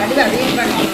வடிவா வெயிட் பண்ணுவோம்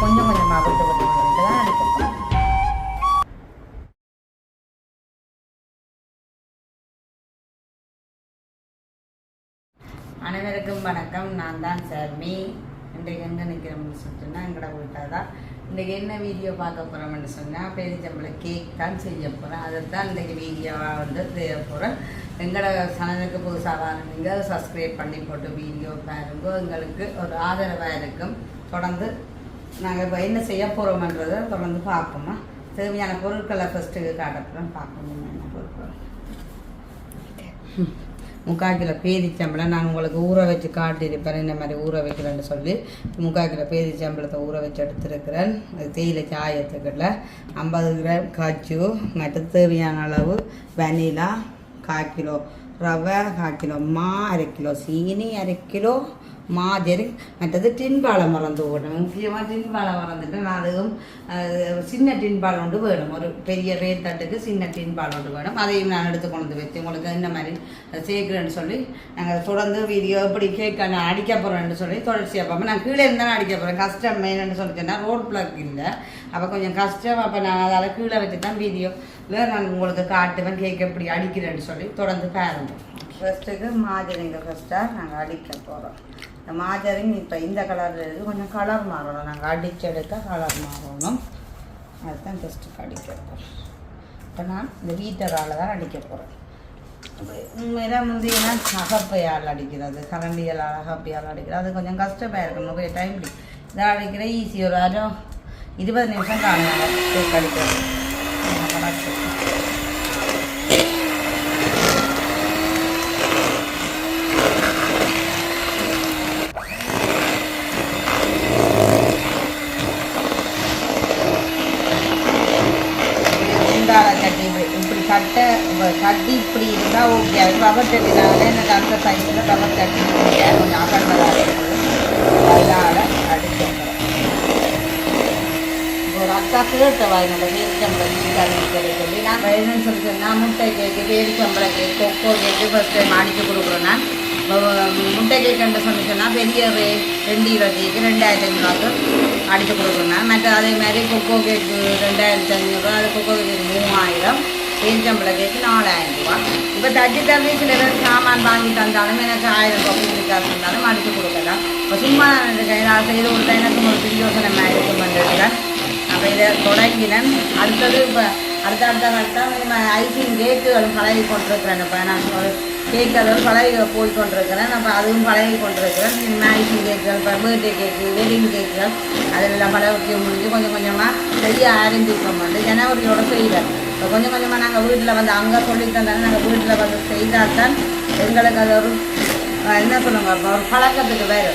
கொஞ்சம் கொஞ்சமாக விட்டு விட்டு விட்டு தான் அனைவருக்கும் வணக்கம். நான் தான் சர்மி. இன்றைக்கு எங்கே நிற்கிறோம்னு சொல்லிட்டுனா எங்கட வீட்டில் தான். இன்றைக்கி என்ன வீடியோ பார்க்க போகிறோம்னு சொன்னால் பேரிச்சம்பளை கேக் தான் செய்ய போகிறேன் அதை தான் இன்றைக்கி வீடியோவாக வந்து செய்ய போகிறேன் எங்களோட சேனலுக்கு புதுசாக வாங்கினீங்க சப்ஸ்கிரைப் பண்ணி போட்டு வீடியோ பாருங்க. எங்களுக்கு ஒரு ஆதரவாக இருக்கும். தொடர்ந்து நாங்கள் இப்போ என்ன செய்ய போகிறோம்ன்றத தொடர்ந்து பார்ப்போமா தேவையான பொருட்களை ஃபஸ்ட்டு காட்டப்புறம் பார்க்கணும் என்ன பொருட்கள். முக்கால் கிலோ பேரிச்சம்பளம் நான் உங்களுக்கு ஊற வச்சு காட்டியிருப்பேன். இந்த மாதிரி ஊற வைக்கிறேன்னு சொல்லி முக்கால் கிலோ பேரிச்சம்பளத்தை ஊற வச்சு எடுத்துருக்கிறேன். அது தேயிலை சாயத்துக்குள்ள ஐம்பது கிராம் காய்ச்சு மற்ற தேவையான அளவு வெனிலா கால் கிலோ ரவை கால் கிலோ மா அரை கிலோ சீனி அரை கிலோ மாதிரி மற்றது டின்பாலை மறந்து போடணும் முக்கியமாக டின்பாலை மறந்துட்டு நான் அதுவும் சின்ன டின்பால் ஒன்று வேணும். ஒரு பெரிய ரேட் தட்டுக்கு சின்ன டின்பால் ஒன்று வேணும். அதையும் நான் எடுத்து கொண்டு வந்து வச்சு உங்களுக்கு இந்த மாதிரி சேர்க்குறேன்னு சொல்லி நாங்கள் தொடர்ந்து வீடியோ எப்படி கேட்க நான் அடிக்க போகிறேன்னு சொல்லி தொடர்ச்சியாக பார்ப்போம். நான் கீழே இருந்தாலும் அடிக்க போகிறேன் கஷ்டம் மெயின்னு சொல்லிட்டேன்னா ரோட் பிளாக் இல்லை. அப்போ கொஞ்சம் கஷ்டம். அப்போ நான் அதால் கீழே வச்சு தான் வீடியோ நான் உங்களுக்கு காட்டுவேன் கேக் எப்படி அடிக்கிறேன்னு சொல்லி தொடர்ந்து பாருங்க. ஃபஸ்ட்டுக்கு மாஜரிங்க ஃபஸ்ட்டாக நாங்கள் அடிக்க போகிறோம் இந்த மாஜரிங் இப்போ இந்த கலரில் இருக்குது கொஞ்சம் கலர் மாறணும். நாங்கள் அடிச்செடுக்க கலர் மாறணும். அதுதான் ஃபஸ்ட்டுக்கு அடிக்க போகிறோம் இப்போ நான் இந்த வீட்டரால் தான் அடிக்க போகிறேன் உண்மையில முந்தையெல்லாம் அகப்பையால் அடிக்கிறது கரண்டியால் அகப்பையால் அடிக்கிறது. அது கொஞ்சம் கஷ்டமாக இருக்கும் நிறைய டைம் இதை அடிக்கிற ஈஸி ஒரு அரை இருபது நிமிஷம் காணும் கேக் அடிக்கிறது கரெக்ட் உண்டால கட்டி இப்படி- கட்டி இப்படி இருந்தால் ஓகே அது பவர் கட்டினால எனக்கு அந்த சைஸில் பவர் கட்டி கொஞ்சம் அகண்டதாக இருக்குது அதனால் அடிச்சிருக்கிறேன் ஒரு அக்கா கேட்டவா என்னோட பேரிச்சம்பளம் வீட்டாளி சொல்லி நான் வேணும்னு சொல்லி சொன்னால் முட்டை cake பேரிச்சம்பளம் cake cocoa cake first time அடித்து கொடுக்குறேன் நான் முட்டை கேக்குன்னு சொல்லி சொன்னால் பெரிய ரெண்டு கிலோ கேக்கு ரெண்டாயிரத்தி ஐநூறுவாக்கு அடித்து கொடுக்குறேன் நான் மற்ற அதே மாதிரி கொக்கோ கேக்கு ரெண்டாயிரத்தி ஐநூறுரூவா அது கொக்கோ கேக்கு மூவாயிரம் பேரிச்சம்பளம் கேக்கு நாலாயிரம் ரூபா இப்போ தட்டி தம்பி சில பேர் சாமான் வாங்கி தந்தாலும் எனக்கு ஆயிரம் ரூபாய் காசு தந்தாலும் அடித்து கொடுக்கலாம் இப்போ சும்மா நான் இருக்கேன் நான் செய்து கொடுத்தா எனக்கு ஒரு பிரியோசனமாக இருக்கும் பண்ணுறேன் அப்போ இதை தொடங்கினேன். அடுத்தது இப்போ அடுத்த அடுத்த கட்டம் நம்ம ஐசிங் கேக்குகளும் பழகி கொண்டிருக்கிறேன். இப்போ நான் ஒரு கேக்குகளும் பழகி போய் கொண்டிருக்கிறேன். அப்போ அதுவும் பழகி கொண்டிருக்கிறேன். இனிமேல் ஐசிங் கேக்குகள் இப்போ பர்த்டே கேக்கு வெட்டிங் கேக்குகள் அதெல்லாம் பழகி முடிஞ்சு கொஞ்சம் கொஞ்சமாக செய்ய ஆரம்பிப்போம். வந்து ஜனவரியோட செய்கிறேன் இப்போ கொஞ்சம் கொஞ்சமாக நாங்கள் வீட்டில் வந்து அங்கே சொல்லி தந்தாலும் நாங்கள் வீட்டில் வந்து செய்தால் தான் எங்களுக்கு அது ஒரு அஹ், என்ன சொல்லுங்க ஒரு பழக்கத்துக்கு வேறு.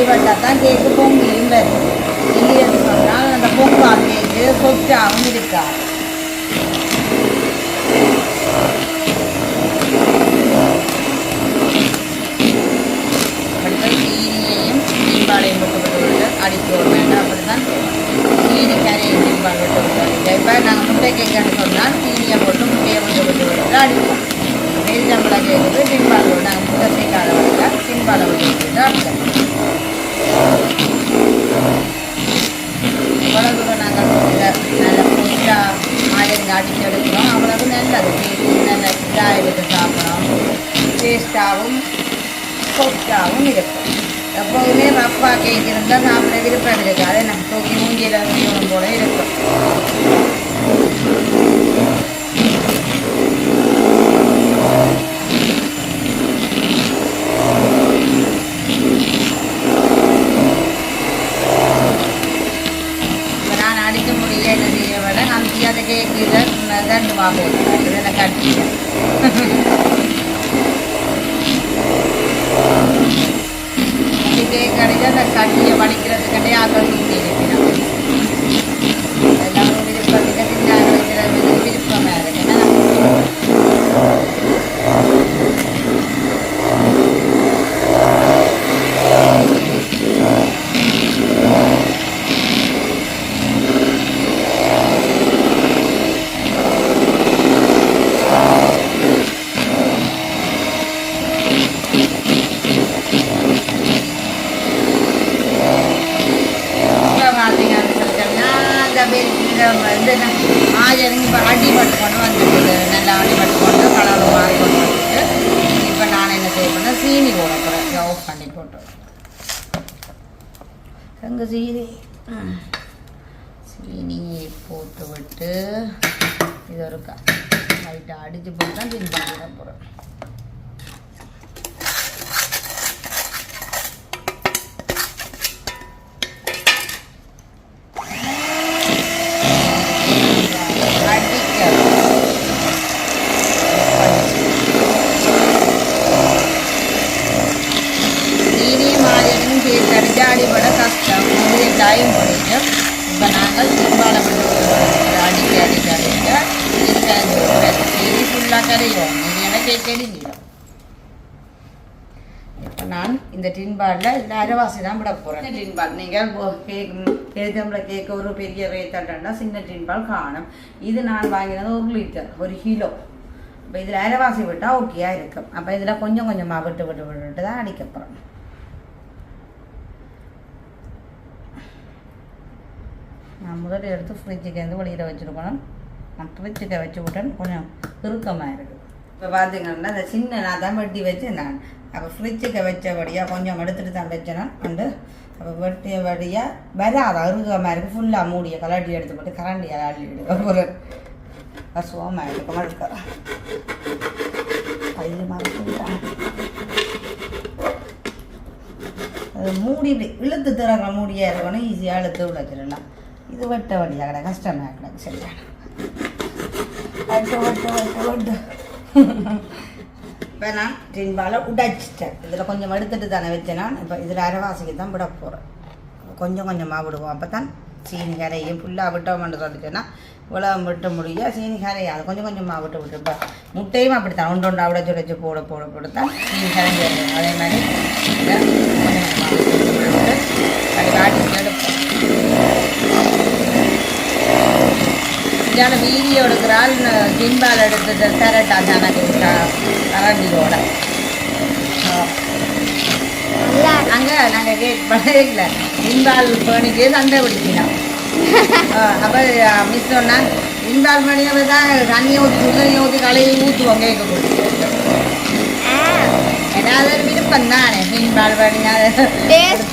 அடிபட்டால் தான் கேக்கு பொங்கியும் இல்லை இல்லைன்னு சொன்னால் அந்த பொங்கல் கேக்கு சொச்சாகவும் இருக்காது அப்படித்தான் சீனியையும் சீம்பாலையும் விட்டு அடித்து விட வேண்டாம். அப்படித்தான் சீனி கரையும் சீம்பால் விட்டு விட்டு இப்போ நாங்கள் முட்டை கேட்கன்னு சொன்னால் சீனியை போட்டு முட்டையை விட்டு விட்டு விட்டு அடிப்போம். வெஜிடபிளை கேட்குது சீம்பால் விட்டு நாங்கள் முட்டை சேர்க்காத விட சீம்பாலை விட்டு விட்டு அடிப்போம் நாங்கள் நல்ல புதுசாக மாதிரி அடிச்சு எடுக்கிறோம் அவ்வளவு நல்லது நல்ல இதாக எடுத்து சாப்பிட்றோம் டேஸ்ட்டாகவும் சாஃப்டாகவும் இருக்கும் எப்போதுமே ரப்பா கேக் இருந்தால் சாப்பிட விருப்பம் இருக்காது நம்ம தூக்கி மூஞ்சியில் போல இருக்கும் இப்ப நான் அடிக்க முடியல என்ன செய்ய விட நான் அந்த கேக்கு இதை ரெண்டு பார்ப்போம் இதில் கட்டிட்டேன் இதுக்கே கிடைச்சா அந்த கட்டியை வடிக்கிறதுக்கிட்டே ஆக்கள் சுற்றி இருக்கிறோம் எல்லாரும் விருப்பம் இல்லை தின்னா கிடைக்கிறது விருப்பமாக இருக்கு என்ன இப்போ பார்த்தீங்கன்னு சொல்லிட்டோம்னா அந்த பெரிய வந்து ஆஜருங்க இப்போ அடிபட்டு கொண்டு வந்துருக்குது நல்லா அடிபட்டு கொண்டு கலர் மாறி கொண்டு வந்துட்டு இப்போ நான் என்ன செய்ய போறேன் சீனி போட போகிறேன் ஆஃப் பண்ணி போட்டு. எங்க சீனி. சீனியை போட்டு விட்டு இது ஒரு லைட்டாக அடித்து போட்டு தான் சீனி பண்ணிட போகிறேன் அடிக்கணும் சீனியும் மாரியனும் சேர்த்து அடிச்சு அடிபட கஷ்டம் இது டைம் பிடிக்கும் இப்போ நாங்கள் திரும்பாலம் அடிக்க அடிக்க அடிக்க இது கரைஞ்சி விடுறது சீனி ஃபுல்லாக கரையும் இது எனக்கு தெரிஞ்சிடும் இப்போ நான் இந்த டின்பாலில் இந்த அரைவாசி தான் விட போகிறேன் டின்பால் நீங்கள் கேக் பேருத்தம்பளை கேக் ஒரு பெரிய ரேத்தண்டா சின்ன டின்பால் காணும். இது நான் வாங்கினது ஒரு லிட்டர் ஒரு கிலோ இப்போ இதில் அரைவாசி விட்டால் ஓகேயா இருக்கும். அப்போ இதில் கொஞ்சம் கொஞ்சமாக விட்டு விட்டு விட்டு தான் அடிக்க போகிறேன் நான் முதல்ல எடுத்து ஃப்ரிட்ஜுக்கு இருந்து வெளியில் வச்சுருக்கணும். நான் ஃப்ரிட்ஜுக்கு வச்சு விட்டேன் கொஞ்சம் இறுக்கமாக இருக்குது இப்போ பார்த்தீங்கன்னா அந்த சின்ன நான் தான் வெட்டி வச்சேன் நான் அப்போ ஃப்ரிட்ஜுக்கு வச்சபடியாக கொஞ்சம் எடுத்துகிட்டு தான் வச்சேன் நான் வந்து அப்போ வெட்டியபடியாக வராது அருகமாக இருக்குது ஃபுல்லாக மூடிய கலாட்டி எடுத்து போட்டு கரண்டி அலாட்டி எடுக்க ஒரு அசுவமாக எடுக்க கையில் அது மூடி இழுத்து திறக்கிற மூடியாக இருக்கணும். ஈஸியாக இழுத்து விளச்சிடலாம் இது வெட்ட வழியாக கிடக்கு. கஷ்டமாக கிடக்கு. சரியான வெட்டு வெட்டு வெட்டு வெட்டு. இப்போ நான் டின்பாலை உடைச்சிட்டேன். இதில் கொஞ்சம் எடுத்துட்டு தானே வச்சேன் நான் இப்போ இதில் அரைவாசிக்கு தான் விட போகிறேன் கொஞ்சம் கொஞ்சமாக விடுவோம். அப்போ தான் சீனி கரையும் ஃபுல்லாக விட்டோம்னு சொல்லிச்சுன்னா இவ்வளோ விட்ட முடியும் சீனி கரையாது கொஞ்சம் கொஞ்சமாக விட்டு விட்டு இப்போ முட்டையும் அப்படி தான் ஒன்று ஒன்று உடச்சி உடச்சி போட போட போடத்தான் சீனி கரைஞ்சி அதே மாதிரி இதை கொஞ்சம் கொஞ்சமாக அது இதான வீடியோ எடுக்கிறாள் ஜிம்பால் எடுத்து தரட்டா எனக்கு கரண்டியோட அங்கே நாங்கள் கேட் பண்ணல ஜிம்பால் பேணிக்கு சண்டை பிடிச்சினோம் அப்போ மிஸ் சொன்னா ஜிம்பால் மணியை தான் தண்ணியை ஊற்றி சுடுதண்ணியை ஊற்றி கழுவி ஊற்றுவோம் கேட்க ஏதாவது ஒரு விருப்பம் தானே ஜிம்பால் பண்ணி அது Taste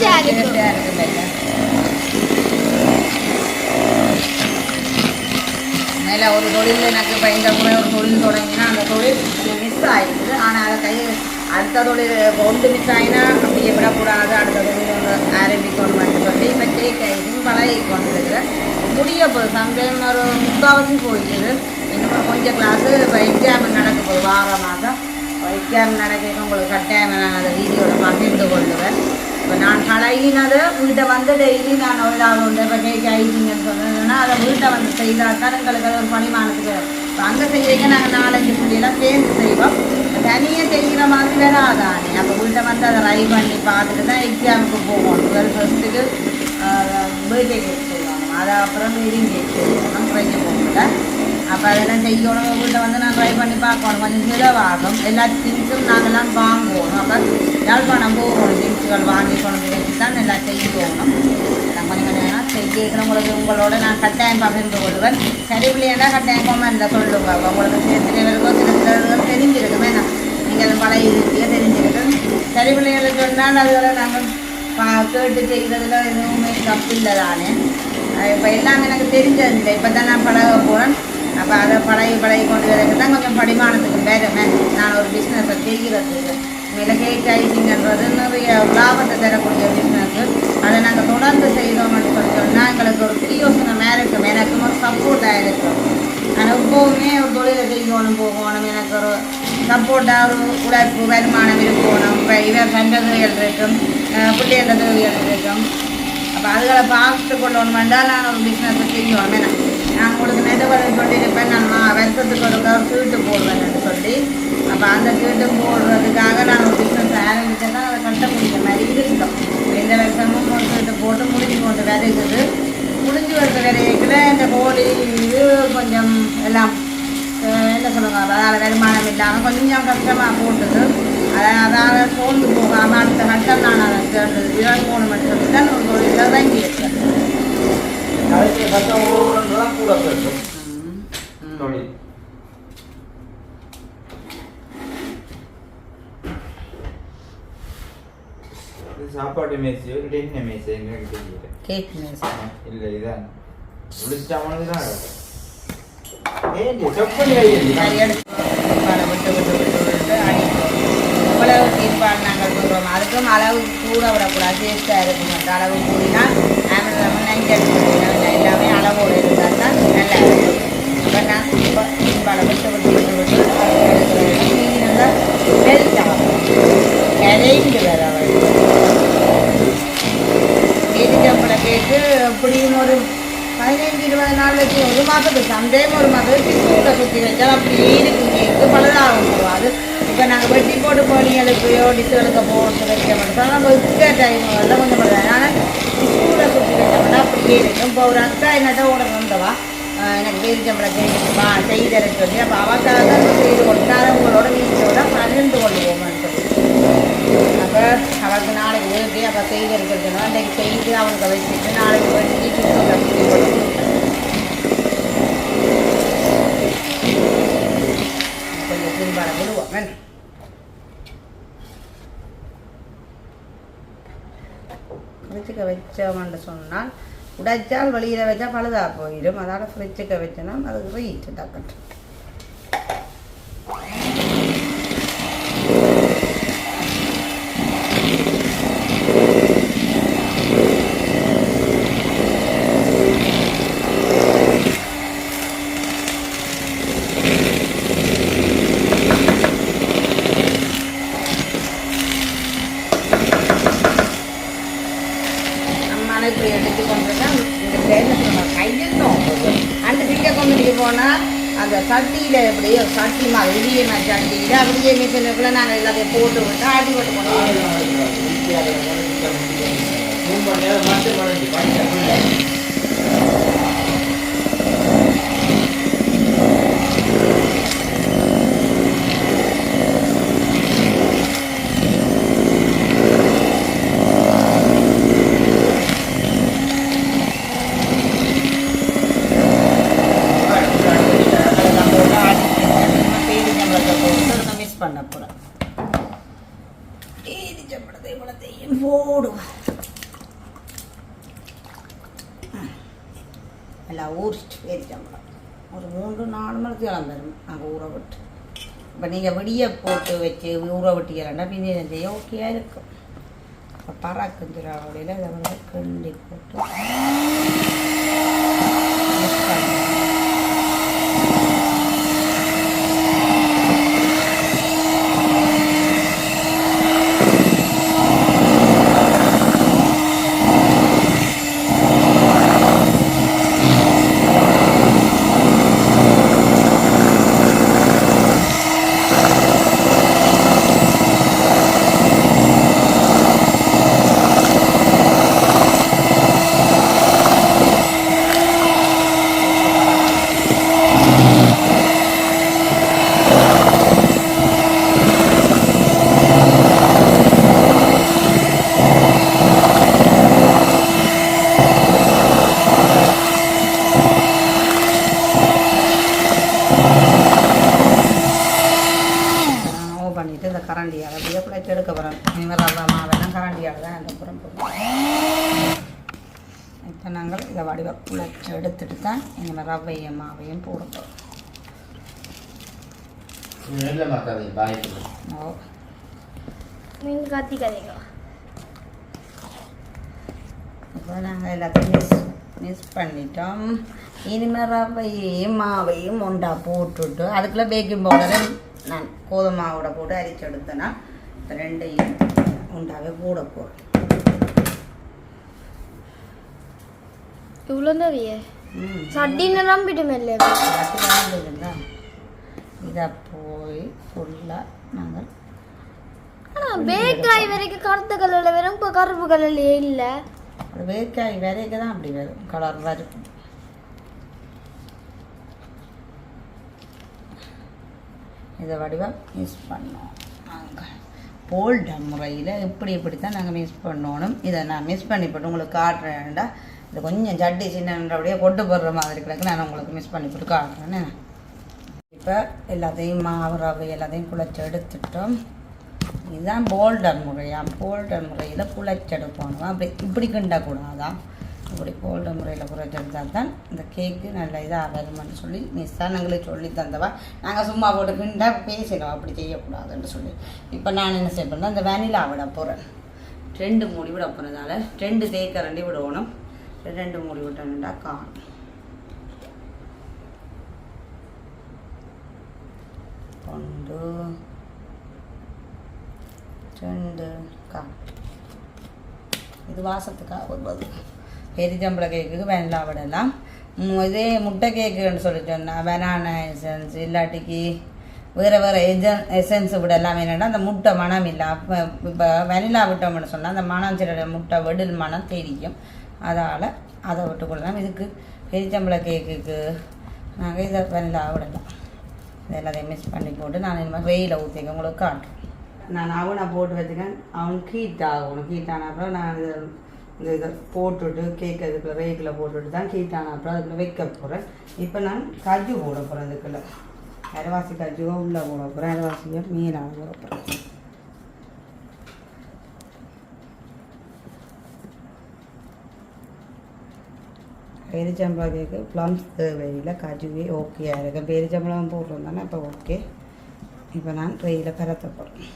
மேலே ஒரு தொழில் எனக்கு இப்போ இந்த முறை ஒரு தொழில் தொடங்கினா அந்த தொழில் மிஸ் ஆயிடுது. ஆனால் அதை கை அடுத்த தொழில் ஒன்று மிஸ் ஆகினா அப்படியே விடக்கூடாது. அடுத்த தொழில் ஒன்று ஆரம்பிக்கணும்னு சொல்லி இப்போ கேக் ஆகிடும் பழகி கொண்டிருக்கிறேன். முடிய போகுது. சந்தேகம் ஒரு முக்கால்வாசி போயிடுது. இன்னும் கொஞ்சம் கிளாஸு இப்போ எக்ஸாம் நடக்க போகுது. வார மாதம். எக்ஸாம் நடக்க உங்களுக்கு கட்டாயம் நான் அதை வீடியோவில் பகிர்ந்து கொள்ளுவேன். இப்போ நான் பழகினது வீட்டை வந்து டெய்லி நான் ஒரு ஆள் உண்டு. இப்போ கேட்க ஆயிட்டீங்கன்னு சொன்னதுன்னா அதை வீட்டை வந்து செய்தால் தான் எங்களுக்கு அது ஒரு பணிமானத்துக்கு இப்போ அங்கே செய்யறீங்க நாங்கள் நாலஞ்சு புள்ளியெல்லாம் சேர்ந்து செய்வோம். தனியாக செய்கிற மாதிரி வராதானே. அப்போ வீட்டை வந்து அதை ரை பண்ணி பார்த்துட்டு தான் எக்ஸாமுக்கு போவோம். டுவெல் ஃபஸ்ட்டுக்கு பர்த்டே கேக் செய்வாங்க அதை அப்புறம் வெட்டிங் கேக் செய்வோம். குறைஞ்ச போகல அப்போ அதெல்லாம் செய்யணும். வீட்டை வந்து நான் ட்ரை பண்ணி பார்க்கணும். கொஞ்சம் செலவாகும். எல்லா திங்ஸும் நாங்கள்லாம் வாங்குவோம். அப்போ யாழ்ப்பாணம் போகணும். திங்ஸுகள் வாங்கி கொண்டு வச்சு தான் எல்லாம் செய்யணும். நான் கொஞ்சம் கொஞ்சம் செய்யக்கிறவங்களுக்கு உங்களோட நான் கட்டாயம் பகிர்ந்து கொள்வேன் சரி பிள்ளையா கட்டாயம் கொமெண்ட்டில் சொல்லுங்க உங்களுக்கு சிலவருக்கோ சில தெரிஞ்சிருக்குமே நான் நீங்கள் அதை பழைய இருக்கியோ தெரிஞ்சிருக்கு சரி பிள்ளைகளுக்கு சொன்னால் அதுகளை நாங்கள் பா- கேட்டு செய்கிறதுல எதுவுமே தப்பு இல்லை தானே இப்போ எல்லாம் எனக்கு தெரிஞ்சதில்லை இப்போ தான் நான் பழக போகிறேன் அப்போ அதை பழகி பழகி கொண்டு வரதுக்கு தான் கொஞ்சம் படிமானத்துக்கு வேறுமே நான் ஒரு பிஸ்னஸை செய்கிறதுக்கு மேலே கேக் நிறைய லாபத்தை தரக்கூடிய பிஸ்னஸ் அதை நாங்கள் தொடர்ந்து செய்தோம்னு பார்த்தோம்னா எங்களுக்கு ஒரு பிரியோசனை இருக்கும் எனக்கு ஒரு சப்போர்ட்டாக இருக்கும் ஆனால் எப்போவுமே ஒரு தொழிலை செய்யணும் போகணும். எனக்கு ஒரு சப்போர்ட்டாக ஒரு உழைப்பு வருமானம் இருக்கணும். இப்போ இவர் சந்ததிகள் இருக்கும் அஹ் பிள்ளைகள இருக்கும். அப்போ அதுகளை பார்த்து கொள்ளணும். வேண்டாம் நான் ஒரு பிஸ்னஸை செய்யணும் ஏன்னா நான் உங்களுக்கு நெடுவரை சொல்லியிருப்பேன். நான் வருஷத்துக்கு ஒரு ஒரு சீட்டு போடுவேன் சொல்லி. அப்போ அந்த சீட்டு போடுறதுக்காக நான் ஒரு பிஸ்னஸ் தான் அதை கட்ட முடிஞ்ச மாதிரி இருக்கும். இந்த வருஷமும் சீட்டு போட்டு முடிஞ்சு கொண்டு வருகிறது முடிஞ்சு வருது வரைக்குள்ள இந்த கோழி இது கொஞ்சம் எல்லாம் என்ன சொல்லுங்க அதால் வருமானம் இல்லாமல் கொஞ்சம் கஷ்டமாக போட்டுது. அதை அதால் சோர்ந்து போகாமல் அடுத்த கட்டம் நான் அதை சேர்ந்தது இறங்கணும் சொல்லி தான் ஒரு தொழில் இறங்கி இருக்கேன் அதுக்கு சட்டம் ஊழல்ன்றதான் கூட பேசும் தொழில் இது சாப்பாடு என்ன மேசியோ எனக்கு தெரியல கேக் மேசா இல்லை இதான் விழிச்சிட்டாமனது தான் ஏன் செப்பல் இவ்வளவு தீர்ப்பான் நாங்கள் சொல்கிறோம் அதுக்கும் அளவு கூட விடக்கூடாது டேஸ்ட்டாக இருக்கும் அந்த அளவு கூடினால் அமிர்தம் நெஞ்சல் எல்லாமே அளவோடு இருந்தால் தான் நல்லா இருக்கும் இப்போ நான் இப்போ தீர்ப்பானை விட்டு விட்டு விட்டு விட்டு நல்லா மெல்ட் ஆகும் கரைந்து வர எரிச்சம்பளை அப்படியும் ஒரு பதினைஞ்சு இருபது நாள் வச்சு ஒரு மாதத்துக்கு சந்தேகம் ஒரு மாதத்துக்கு கூட சுற்றி வச்சால் அப்படி இருக்குங்க. கேக்கு பழுதாகும் அது இப்போ நாங்கள் வெட்டி போட்டு கோழிகளுக்கையோ டிசுகளுக்கு போட்டு வைக்க மாட்டோம். நம்ம இருக்கிற டைம் எல்லாம் கொஞ்சம் பழுதாகும் ஆனால் கூட சுற்றி வச்சோம்னா அப்படியே இருக்கும். இப்போ ஒரு அக்கா என்னட்ட ஓட வந்தவா? எனக்கு பேரிச்சம்பளம் கேட்டுப்பா செய்தரன்னு சொல்லி. அப்போ அவக்காக தான் செய்து கொடுத்தாரு. உங்களோட வீட்டோட பகிர்ந்து கொள்வோம்னு அப்போ அவளுக்கு அப்போ செய்து இருக்கிறதுனா அன்றைக்கு செய்து அவனுக்கு வச்சுட்டு நாளைக்கு வேண்டி சுற்றி கொஞ்சம் திரும்ப விடுவோம் வேணும் ஃப்ரிட்ஜுக்கு வச்சோம்னு சொன்னால் உடைச்சால் வெளியில் வச்சா பழுதாக போயிடும். அதனால் ஃப்ரிட்ஜுக்கு வச்சோன்னா அது ரீட் டக்கட்டு அம்மானை இப்படி எடுத்து கொண்டு தான் இந்த அந்த சட்டியில் எப்படியோ ஒரு சட்டி மாதிரி இடியமா சட்டியில் அப்படியே மிஷினுக்குள்ள நாங்கள் எல்லாத்தையும் போட்டு விட்டு அடி போட்டு கொண்டு அதெல்லாம் போட்டு ஆடி பேரிச்சம்பழத்தை போட்டு நான் மிஸ் பண்ண போகிறேன் பேரிச்சம்பழத்தை இவ்வளோத்தையும் போடுவேன் எல்லாம் ஊறிச்சிட்டு பேரிச்சம்பழம் ஒரு மூன்று நாலு மணிக்கு கிளம்பிடும் நாங்கள் ஊற விட்டு இப்போ நீங்கள் விடிய போட்டு வச்சு ஊற விட்டீங்கன்னா பின்ன செய்ய ஓகேயாக இருக்கும். இப்போ பறக்குஞ்சிராவளியில் இதை வந்து கிண்டி போட்டு mix பண்ணணும். ஓ பண்ணிட்டு இந்த கரண்டியால். அப்படியே பிள்ளைக்கு எடுக்க போகிறேன் இனிமேல் ரவை மாவெல்லாம் கரண்டியால் தான் எடுக்க போகிறோம் இப்போ நாங்கள் இதை வடிவ பிள்ளைக்கு எடுத்துட்டு தான் இனிமேல் ரவையும் மாவையும் போட போகிறோம் ஓ. நீங்கள் கத்திக்காதீங்க. இப்போ நாங்கள் எல்லாத்தையும் மிஸ் மிஸ் பண்ணிட்டோம். இனிமேல் ரவையும் மாவையும் ஒண்டா போட்டுட்டு அதுக்குள்ளே பேக்கிங் பவுடரை நான் கோதுமை மாவோட போட்டு அரிச்சு எடுத்தேன்னா இந்த ரெண்டையும் உண்டாவே போட போகிறேன் இவ்வளோ நிறைய ம். சட்டின்னு நம்பிட்டு இல்லை இதை போய் ஃபுல்லாக நாங்கள் பேக்காய் வரைக்கும் கருத்த கலரில் வரும் இப்போ கருப்பு கலர்லேயே இல்லை. வேக்காய் விரைக்க தான் அப்படி வரும். கலர் வரும் இதை வடிவம் மிஸ் பண்ணோம். நாங்கள் போல்ட முறையில் இப்படி இப்படி தான் நாங்கள் மிஸ் பண்ணணும். இதை நான் மிஸ் பண்ணி போட்டு உங்களுக்கு காட்டுறேன்டா இது கொஞ்சம் சட்டி சின்னன்றபடியே கொண்டு போடுற மாதிரி கிடக்கு. நான் உங்களுக்கு மிஸ் பண்ணி போட்டு காட்டுறேன்னு இப்போ எல்லாத்தையும் மாவு ரவை எல்லாத்தையும் குழச்சி எடுத்துட்டோம். இதுதான் போல்டர் முறையாக போல்டர் முறையில் குழச்செடுப்போம் அப்படி இப்படி கிண்டக்கூடாதான் அப்படி போல்டர் முறையில் குறைச்செடுத்தால் தான் இந்த கேக்கு நல்ல இதாக வருமான்னு சொல்லி மிஸ் தான் எங்களுக்கு சொல்லி தந்தவா. நாங்கள் சும்மா போட்டு கிண்டா பேசினோம் அப்படி செய்யக்கூடாதுன்னு சொல்லி. இப்போ நான் என்ன செய்ய இந்த வெனிலா விட போகிறேன் ரெண்டு மூடி விட போகிறதால ரெண்டு தேக்கரண்டி விடணும். ரெண்டு மூடி விட்டோம்னா காணும். ஒன்று ரெண்டு கா. இது வாசத்துக்காக ஒரு பதில். பெரிஜம்பளை கேக்குக்கு வெனிலா விடலாம் இதே முட்டை கேக்குன்னு சொல்லி சொன்னால் பனானா எசன்ஸ் இல்லாட்டிக்கு வேறு வேறு எஜன் எசன்ஸ் விடலாம் என்னென்னா அந்த முட்டை மனம் இல்லை. அப்போ இப்போ வெனிலா விட்டோம்னு சொன்னால் அந்த மனம் சில முட்டை வெடில் மனம் தெரியும். அதால் அதை விட்டுக்கொள்ளலாம் இதுக்கு பெரிச்சம்பளை கேக்குக்கு நாங்கள் இதை வெனிலா விடலாம். இது எல்லாத்தையும் மிக்ஸ் பண்ணி போட்டு நான் இனிமேல் வெயில ஊற்றிக்க உங்களுக்கு காட்டுறேன். நான் அவனை போட்டு வச்சுக்கேன் அவன் ஹீட் ஆகணும் ஹீட் ஆன அப்புறம் நான் இந்த இதை போட்டுட்டு கேக் அதுக்குள்ள ரேக்கில் போட்டுட்டு தான் ஹீட் அப்புறம் அதுக்குள்ள வைக்க போகிறேன் இப்போ நான் கஜு போட போகிறேன் அதுக்குள்ள அரைவாசி கஜுவை உள்ளே போட போகிறேன் அரைவாசியை மீனாக போட போகிறேன் பேரிச்சம்பளம் கேக்கு ப்ளம்ஸ் தேவையில் கஜுவே ஓகே இருக்கு. பேரிச்சம்பளம் போடுறோம் இப்போ ஓகே இப்போ நான் ட்ரெயில் பரத்த போகிறேன்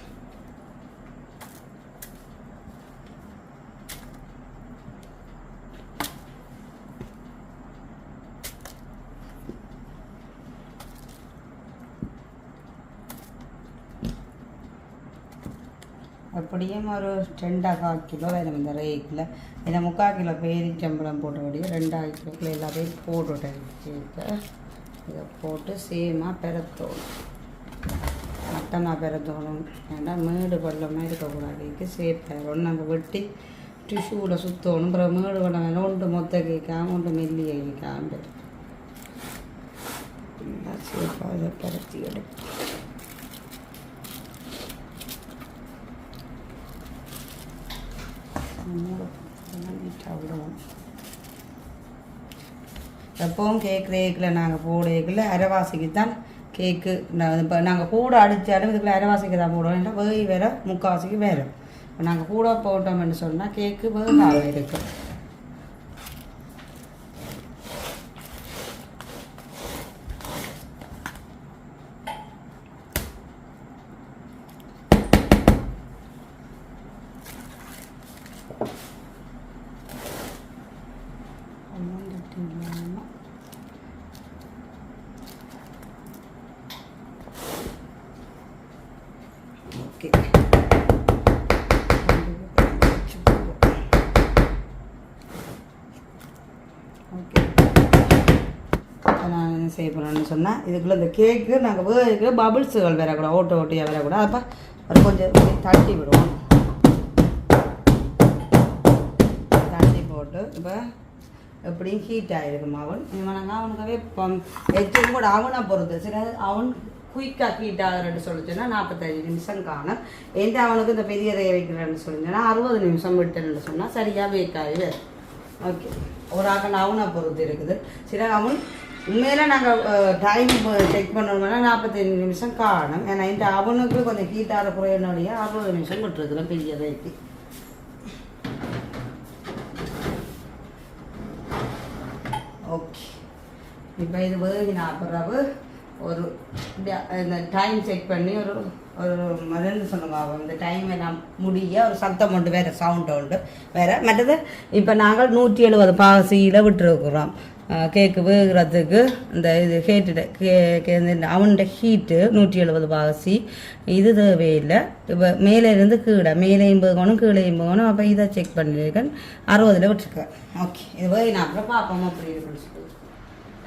எப்படியும் ஒரு ரெண்டாக கிலோ வேணும் இந்த ரேக்கில். இந்த முக்கால் கிலோ பேரிச்சம்பளம் போட்டபடியே ரெண்டாயிரம் கிலோ எல்லாத்தையும் போட்டுவிட்டேன் இதை போட்டு சேமாக பெறத்தோணும் மட்டமாக பெறத்தோணும் ஏன்னா மேடு பள்ளமாக இருக்கக்கூடாது. இதுக்கு சேப்பாயிரும் ஒன்று நாங்கள் வெட்டி டிஷ்யூவில் சுற்றணும் அப்புறம் மேடு பள்ளம் வேணும். ஒன்று மொத்த கேட்காம ஒன்று மெல்லிய கேட்காம. சேப்பாக இதை பரத்தி எடுப்போம் நீட்டாக விடுவோம் எப்பவும் கேக் ரேக்கில் நாங்கள் போடையக்கில் அரைவாசிக்கு தான் கேக்கு. இப்போ நாங்கள் கூட அடித்தாலும் இதுக்குள்ள அரைவாசிக்கு தான் போடுவோம். ஏன்னா வேய் வேற முக்கால்வாசிக்கு வேறு. இப்போ நாங்கள் கூட போட்டோம்னு சொன்னால் கேக்கு வேகாக இருக்கும் ஒன்றும் தட்டி இல்லாமல் ஓகே ஓகே நான் என்ன செய்ய போகிறேன்னு சொன்னால் இதுக்குள்ளே இந்த கேக்கு நாங்கள் வேக பபிள்ஸுகள் வரக்கூடாது ஓட்ட ஓட்டியாக வரக்கூடாது. அப்போ அது கொஞ்சம் தட்டி விடுவோம். தட்டி போட்டு இப்போ எப்படியும் ஹீட் ஆகிருக்கும் அவன். இவனாங்க அவனுக்காகவே எச்சும் கூட அவனை பொறுத்து. சில அவன் குயிக்காக ஹீட் ஆகிறன்னு சொல்லிச்சுன்னா நாற்பத்தஞ்சு நிமிஷம் காணும். எந்த அவனுக்கு இந்த பெரிய ரே வைக்கிறேன்னு சொல்லிச்சுன்னா அறுபது நிமிஷம் விட்டுன்னு சொன்னால் சரியாக வெயிட் வரும் ஓகே ஒரு ஆக்கள் அவனை பொறுத்து இருக்குது. சில அவன் உண்மையில நாங்கள் டைம் செக் பண்ணணும்னா நாற்பத்தஞ்சு நிமிஷம் காணும். ஏன்னா இந்த அவனுக்கு கொஞ்சம் ஹீட் ஆகிற குறையினுடைய அறுபது நிமிஷம் விட்டுருக்குறோம் பெரிய ரேட்டு ஓகே இப்போ இது வேகினா பிறகு ஒரு இந்த டைம் செக் பண்ணி ஒரு ஒரு மருந்து சொல்லுங்க அந்த இந்த டைமை முடிய ஒரு சத்தம் உண்டு வேறு சவுண்டு உண்டு. வேறு மற்றது இப்போ நாங்கள் நூற்றி எழுபது பாசியில் விட்டுருக்குறோம். கேக்கு வேகிறதுக்கு இந்த இது கேட்டுட கே அவனோட ஹீட்டு நூற்றி எழுபது பாசி. இது தேவையில்லை. இப்போ மேலே இருந்து கீழே மேலேயும் போகணும் கீழேயும் போகணும் அப்போ இதை செக் பண்ணியிருக்கேன். அறுபதில் விட்டுருக்கேன். ஓகே இது நான் அப்புறம் பார்ப்போம் அப்படி இருக்குன்னு சொல்லி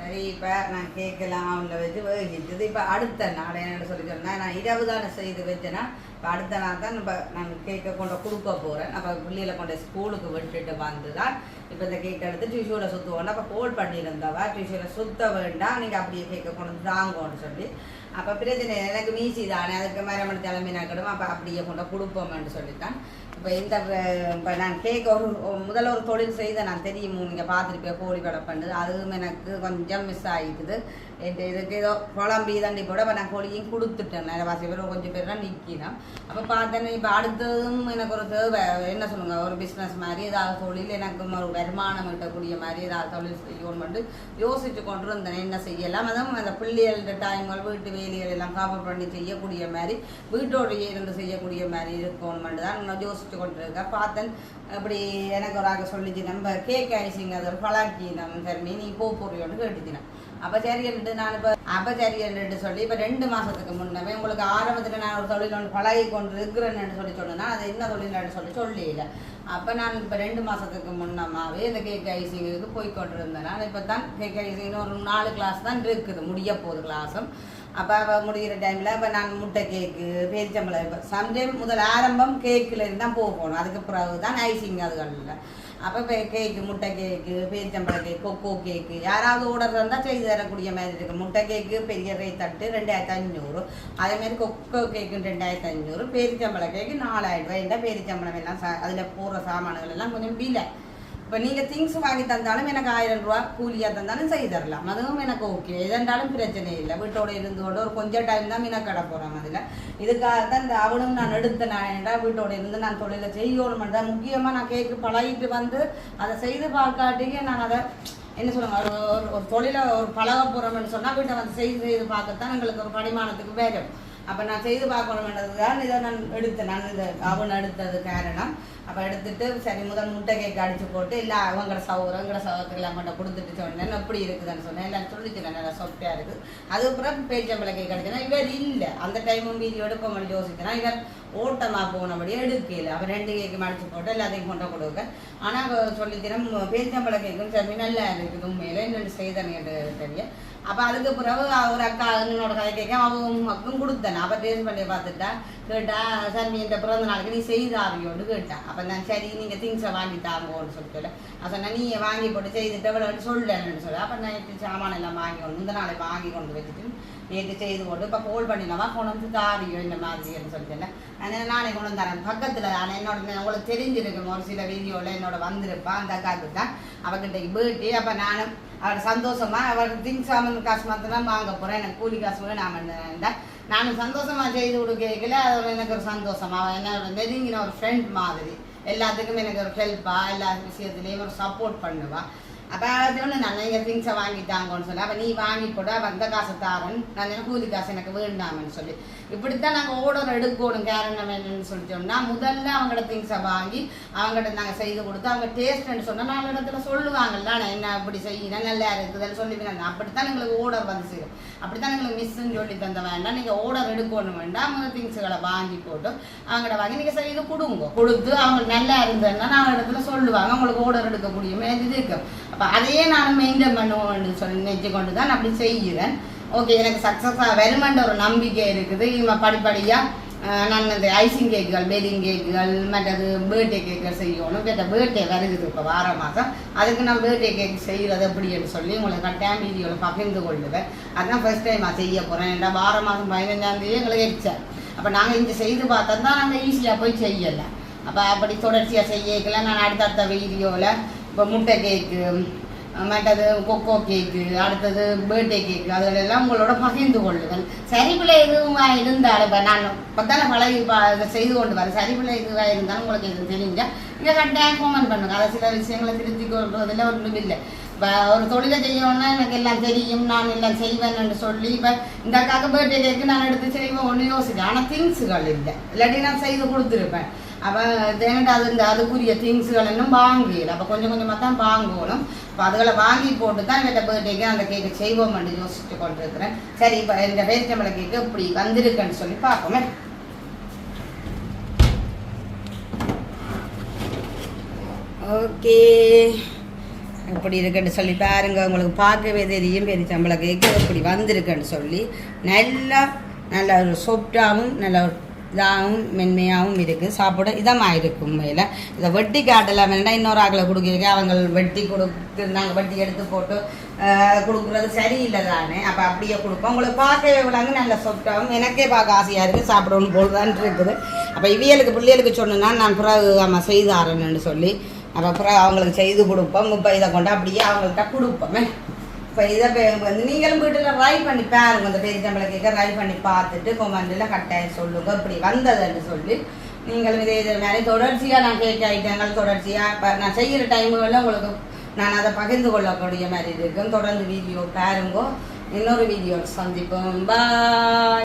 சரி இப்போ நான் கேட்கலாம். அவங்கள வச்சு வேகிட்டது. இப்போ அடுத்த நாள் என்னென்னு சொல்லி சொன்னால் நான் இரவு தானே செய்து வச்சேன்னா இப்போ அடுத்த நாள் தான் இப்போ நான் கேக்கை கொண்டு கொடுக்க போகிறேன் அப்போ பிள்ளைகளை கொண்டு ஸ்கூலுக்கு விட்டுட்டு வந்து தான் இப்போ இந்த கேக் எடுத்து டிஷ்யூவில் சுற்றுவோம்னா அப்போ ஹோல்ட் பண்ணியிருந்தவா? டிஷ்யூவில் சுத்த வேண்டாம். நீங்கள் அப்படியே கேக்கை கொண்டு வந்து தாங்கன்னு சொல்லி. அப்போ பிரச்சனை எனக்கு மீசி தானே அதுக்கு மேலே மணி தலைமையினாக்கிடும் அப்போ அப்படியே கொண்டு கொடுப்போம்னு சொல்லித்தான். இப்போ இந்த இப்போ நான் கேக் ஒரு முதல்ல ஒரு தொழில் செய்த நான் தெரியும்? நீங்கள் பார்த்துருப்பேன் கோழி வடை பண்ணுது. அதுவும் எனக்கு கொஞ்சம் மிஸ் ஆகிட்டுது என் இதுக்கு ஏதோ குழம்பி தண்டி போட இப்போ நான் கோழியும் கொடுத்துட்டேன். நிறைய வாசி பேர் கொஞ்சம் பேர் தான் அப்போ பார்த்தேன் இப்போ அடுத்ததும் எனக்கு ஒரு தேவை. என்ன சொல்லுங்கள் ஒரு பிஸ்னஸ் மாதிரி ஏதாவது தொழில் எனக்கு ஒரு வருமானம் ஈட்டக்கூடிய மாதிரி ஏதாவது தொழில் செய்யணும்னு யோசிச்சு கொண்டு இருந்தேன் என்ன செய்யலாம்? அதுவும் அந்த பிள்ளைகளோட டைம்கள் வீட்டு வேலைகள் எல்லாம் கவர் பண்ணி செய்யக்கூடிய மாதிரி வீட்டோடையே இருந்து செய்யக்கூடிய மாதிரி இருக்கணும்னு தான் நான் யோசிச்சு கொண்டு இருக்கேன் பார்த்தேன் அப்படி எனக்கு ஒரு ஆக சொல்லிச்சு நம்ம கேக் ஐசிங் அது பழக்கி நம்ம சரி நீ போ போறியோன்னு கேட்டுச்சினேன் அப்போ சரி நான் இப்போ அப்போ சரி சொல்லி இப்போ ரெண்டு மாதத்துக்கு முன்னவே உங்களுக்கு ஆரம்பத்தில் நான் ஒரு தொழில் ஒன்று பழகி கொண்டு இருக்கிறேன்னு சொல்லி சொன்னேன்னா அது என்ன தொழில்னு சொல்லி சொல்லியில. அப்போ நான் இப்போ ரெண்டு மாதத்துக்கு முன்னமாகவே இந்த கேக் ஐசிங்க்கு போய் நான் இப்போ தான் கேக் ஐசிங்னு ஒரு நாலு கிளாஸ் தான் இருக்குது முடிய போகுது கிளாஸும் அப்போ முடிகிற டைமில் இப்போ நான் முட்டை கேக்கு பேரிச்சம்பளம் இப்போ சம்டைம் முதல் ஆரம்பம் கேக்கில் இருந்தால் தான் போகணும் அதுக்கு பிறகு தான் ஐசிங் அதுகளில் அப்போ இப்போ கேக்கு முட்டை கேக்கு பேரிச்சம்பள கேக் கொக்கோ கேக்கு யாராவது ஆர்டர் இருந்தால் செய்து தரக்கூடிய மாதிரி இருக்குது முட்டை கேக்கு பெரிய ரே தட்டு ரெண்டாயிரத்து ஐநூறு. அதேமாரி கொக்கோ கேக்கு ரெண்டாயிரத்து ஐநூறு. பேரிச்சம்பள கேக்கு நாலாயிரம் ரூபாய். இந்த பேரிச்சம்பளம் எல்லாம் சா அதில் போடுற சாமான்கள் எல்லாம் கொஞ்சம் விலை. இப்போ நீங்கள் திங்ஸ் வாங்கி தந்தாலும் எனக்கு ஆயிரம் ரூபா கூலியாக தந்தாலும் செய்து தரலாம் அதுவும் எனக்கு ஓகே எதென்றாலும் பிரச்சனை இல்லை வீட்டோட இருந்தோட ஒரு கொஞ்சம் டைம் தான் மீனக்கடை போகிறோம் அதில் இதுக்காக தான் இந்த அவனும் நான் எடுத்த நான் வீட்டோட இருந்து நான் தொழிலை செய்யணும் தான் முக்கியமாக நான் கேக்கு பழகிட்டு வந்து அதை செய்து பார்க்காட்டியே நான் அதை என்ன சொல்லுங்க ஒரு ஒரு- ஒரு தொழிலை ஒரு பழக போகிறோம்னு சொன்னால் வீட்டை வந்து செய்து செய்து பார்க்கத்தான் எங்களுக்கு ஒரு படிமானத்துக்கு வரும் அப்போ நான் செய்து பார்க்கணுன்றதுக்காக இதை நான் எடுத்தேன் நான் இந்த அவன் எடுத்தது காரணம் அப்போ எடுத்துட்டு சரி முதல் முட்டை கேக் அடிச்சு போட்டு இல்லை அவங்களோட சவுரம் எங்களோட சவுரத்துக்கெல்லாம் கொண்ட கொடுத்துட்டு சொன்னேன். எப்படி இருக்குதுன்னு சொன்னேன். எல்லாம் சொல்லிச்சு நல்லா சாஃப்டாக இருக்குது அதுக்கப்புறம் பேச்சம்பளை கேக் அடிச்சேன்னா இவர் இல்லை. அந்த டைமும் மீதி எடுக்க முடியும் யோசிச்சேன்னா இவர் ஓட்டமாக போனபடி எடுக்கல. அவர் ரெண்டு கேக்கு மடிச்சு போட்டு எல்லாத்தையும் கொண்டு கொடுக்க. ஆனால் சொல்லித்தரம் பேச்சம்பளை கேக்கும் சரி நல்லா இருக்குது. உண்மையில என்னென்னு செய்தேன்னு தெரியும் அப்போ அதுக்கு பிறகு ஒரு அக்கா என்னோட கதை கேட்க அவங்க அக்கும் கொடுத்தேன். அப்போ டேஸ்ட் பண்ணி பார்த்துட்டா கேட்டா சார் இந்த பிறந்த நாளுக்கு நீ செய்தாரியோன்னு கேட்டேன் அப்போ நான் சரி நீங்கள் திங்ஸை வாங்கி தாங்கோன்னு சொல்லிட்டு நான் சொன்னேன் நீ வாங்கி போட்டு செய்துட்டு டெவலப்னு சொல்லலன்னு சொல்லி அப்போ நைட்டு சாமான எல்லாம் வாங்கி கொண்டு முந்த நாளை வாங்கி கொண்டு வச்சுட்டு நேற்று செய்து கொண்டு இப்போ கோல் பண்ணினவா கொண்டு வந்து தாரியோ இந்த மாதிரின்னு சொல்லிட்டேன் ஆனால் நானே கொண்டு வந்து தரேன். பக்கத்தில் ஆனால் என்னோட உங்களுக்கு தெரிஞ்சிருக்கும் ஒரு சில வீடியோவில் என்னோட வந்திருப்பா அந்த அக்காவுக்கு தான். அவகிட்ட பேர்ட்டே அப்போ நானும் அவர் சந்தோஷமாக அவர் திங்ஸ் சாமான் காசு மாத்திரம் வாங்க போகிறேன் எனக்கு கூலி காசு கூட நான் பண்ணேன் நான் சந்தோஷமா செய்து கொடுக்கல அது எனக்கு ஒரு சந்தோஷமா. அவன் என்ன நெருங்கின ஒரு ஃப்ரெண்ட் மாதிரி. எல்லாத்துக்கும் எனக்கு ஒரு ஹெல்ப்பா எல்லா விஷயத்துலேயும் ஒரு சப்போர்ட் பண்ணுவா. அப்போ அது ஒன்று நான் நீங்கள் திங்ஸை வாங்கிட்டாங்கன்னு சொல்லி அப்போ நீ வாங்கி கூட வந்த காசை தாரன் நான் கூலி காசு எனக்கு வேண்டாமன்னு சொல்லி இப்படித்தான் நாங்கள் ஓடர் எடுக்கணும் காரணம் என்னன்னு சொல்லிட்டோம்னா முதல்ல அவங்களோட திங்ஸை வாங்கி அவங்கள்ட்ட நாங்கள் செய்து கொடுத்து அவங்க டேஸ்ட்னு சொன்னால் நாலு இடத்துல சொல்லுவாங்கல்ல நான் என்ன இப்படி செய்யணும் நல்லா இருக்குதுன்னு சொல்லி அப்படித்தான் எங்களுக்கு ஓடர் வந்து சேரும் அப்படித்தான் எங்களுக்கு மிஸ்ஸுன்னு சொல்லி தந்த வேண்டாம் நீங்கள் ஓடர் எடுக்கணும் வேண்டாம் அவங்க திங்ஸுகளை வாங்கி போட்டு அவங்கள்ட்ட வாங்கி நீங்கள் செய்து கொடுங்க கொடுத்து அவங்க நல்லா இருந்ததுன்னா நாலு இடத்துல சொல்லுவாங்க அவங்களுக்கு ஓடர் எடுக்கக்கூடிய மாதிரி இருக்கும் அப்போ அதையே நான் மெயின்டைன் பண்ணுவோம்னு சொல்லி நினைச்சு கொண்டு தான் நான் அப்படி செய்கிறேன். ஓகே எனக்கு சக்ஸஸாக வருமென்ற ஒரு நம்பிக்கை இருக்குது. இவன் படிப்படியாக நான் இந்த ஐசிங் கேக்குகள் பேக்கிங் கேக்குகள் மற்றது பேர்த்டே கேக்குகள் செய்யணும். கேட்ட பேர்த்டே வருகுது இப்போ வார மாதம் அதுக்கு நான் பேர்த்டே கேக் செய்கிறது எப்படின்னு சொல்லி உங்களுக்கு கட்டாயம் வீடியோவில் பகிர்ந்து கொள்ளுவேன். அதான் ஃபர்ஸ்ட் டைம் நான் செய்ய போகிறேன் ஏன்னா வார மாதம் பதினஞ்சாந்தேதி எங்களுக்கு எச்சா அப்போ நாங்கள் இங்கே செய்து பார்த்தா தான் நாங்கள் ஈஸியாக போய் செய்யலை. அப்போ அப்படி தொடர்ச்சியாக செய்யக்கலாம் நான் அடுத்தடுத்த வீடியோவில் இப்போ முட்டை கேக்கு மற்றது கொக்கோ கேக்கு அடுத்தது பர்த்டே கேக்கு அதிலெல்லாம் உங்களோட பகிர்ந்து கொள்ளுங்கள். சரிபிள்ளை எதுவாக இருந்தாலும் இப்போ நான் இப்போ தானே பழகி பா இதை செய்து கொண்டு வரேன். சரிபிள்ளை எதுவாக இருந்தாலும் உங்களுக்கு எதுவும் தெரிஞ்சால் இங்கே கட்டாயம் கோமெண்ட் பண்ணுங்க. அதை சில விஷயங்களை திருத்தி கொள்றதுல ஒன்றும் இல்லை. இப்போ ஒரு தொழிலை செய்யணும்னா எனக்கு எல்லாம் தெரியும் நான் எல்லாம் செய்வேன்னு சொல்லி இப்போ இந்த அக்காவுக்கு பர்த்டே கேக்கு நான் எடுத்து செய்வேன் ஒன்று யோசிச்சேன் ஆனால் திங்ஸுகள் இல்லை. இல்லாட்டி நான் செய்து கொடுத்துருப்பேன். அப்போ தேங்கிட்ட அது இந்த அதுக்குரிய திங்ஸுகள் இன்னும் வாங்கல அப்போ கொஞ்சம் கொஞ்சமாக தான் வாங்கணும் அப்போ அதுகளை வாங்கி போட்டு தான் இந்த பர்த்டேக்கு அந்த கேக்கு செய்வோம் யோசிச்சுட்டு கொண்டிருக்கிறேன் சரி இப்போ இந்த பேரிச்சம்பளை கேக்கு இப்படி வந்திருக்குன்னு சொல்லி பார்ப்போமே ஓகே இப்படி இருக்குன்னு சொல்லி பாருங்க உங்களுக்கு பார்க்கவே தெரியும் பெரிச்சம்பளை கேக்கு இப்படி வந்திருக்குன்னு சொல்லி நல்லா நல்ல ஒரு சொப்டாகவும் நல்ல ஒரு இதாகவும் மென்மையாகவும் இருக்குது சாப்பிட இதமாக இருக்கும் உண்மையில் இதை வெட்டி காட்டலாம் வேண்டாம் இன்னொரு ஆக்களை கொடுக்குறீங்க அவங்க வெட்டி கொடுத்துருந்தாங்க. நாங்கள் வெட்டி எடுத்து போட்டு கொடுக்குறது சரியில்லை தானே. அப்போ அப்படியே கொடுப்போம். உங்களுக்கு பார்க்கவே விடாங்க நல்ல சொப்டாகவும் எனக்கே பார்க்க ஆசையாக இருக்குது சாப்பிடணும் போல் தான் இருக்குது. அப்போ இவியலுக்கு பிள்ளைகளுக்கு சொன்னேன்னா நான் பிறகு ஆமாம் செய்தாரன்னு சொல்லி அப்போ அப்புறம் அவங்களுக்கு செய்து கொடுப்போம். இப்போ இதை கொண்டு அப்படியே அவங்கள்ட்ட கொடுப்போமே. இப்போ இதை வந்து நீங்களும் வீட்டில் ட்ரை பண்ணி பாருங்க. இந்த பேரிச்சம்பளை கேட்க ட்ரை பண்ணி பார்த்துட்டு கொமெண்டில் கட்டாயம் சொல்லுங்க. இப்படி வந்ததுன்னு சொல்லி நீங்களும் இதே இது மாதிரி தொடர்ச்சியாக நான் கேட்க ஐட்டங்கள் தொடர்ச்சியாக இப்போ நான் செய்கிற டைமுகளில் உங்களுக்கு நான் அதை பகிர்ந்து கொள்ளக்கூடிய மாதிரி இருக்கும். தொடர்ந்து வீடியோ பாருங்கோ. இன்னொரு வீடியோ சந்திப்போம். பாய்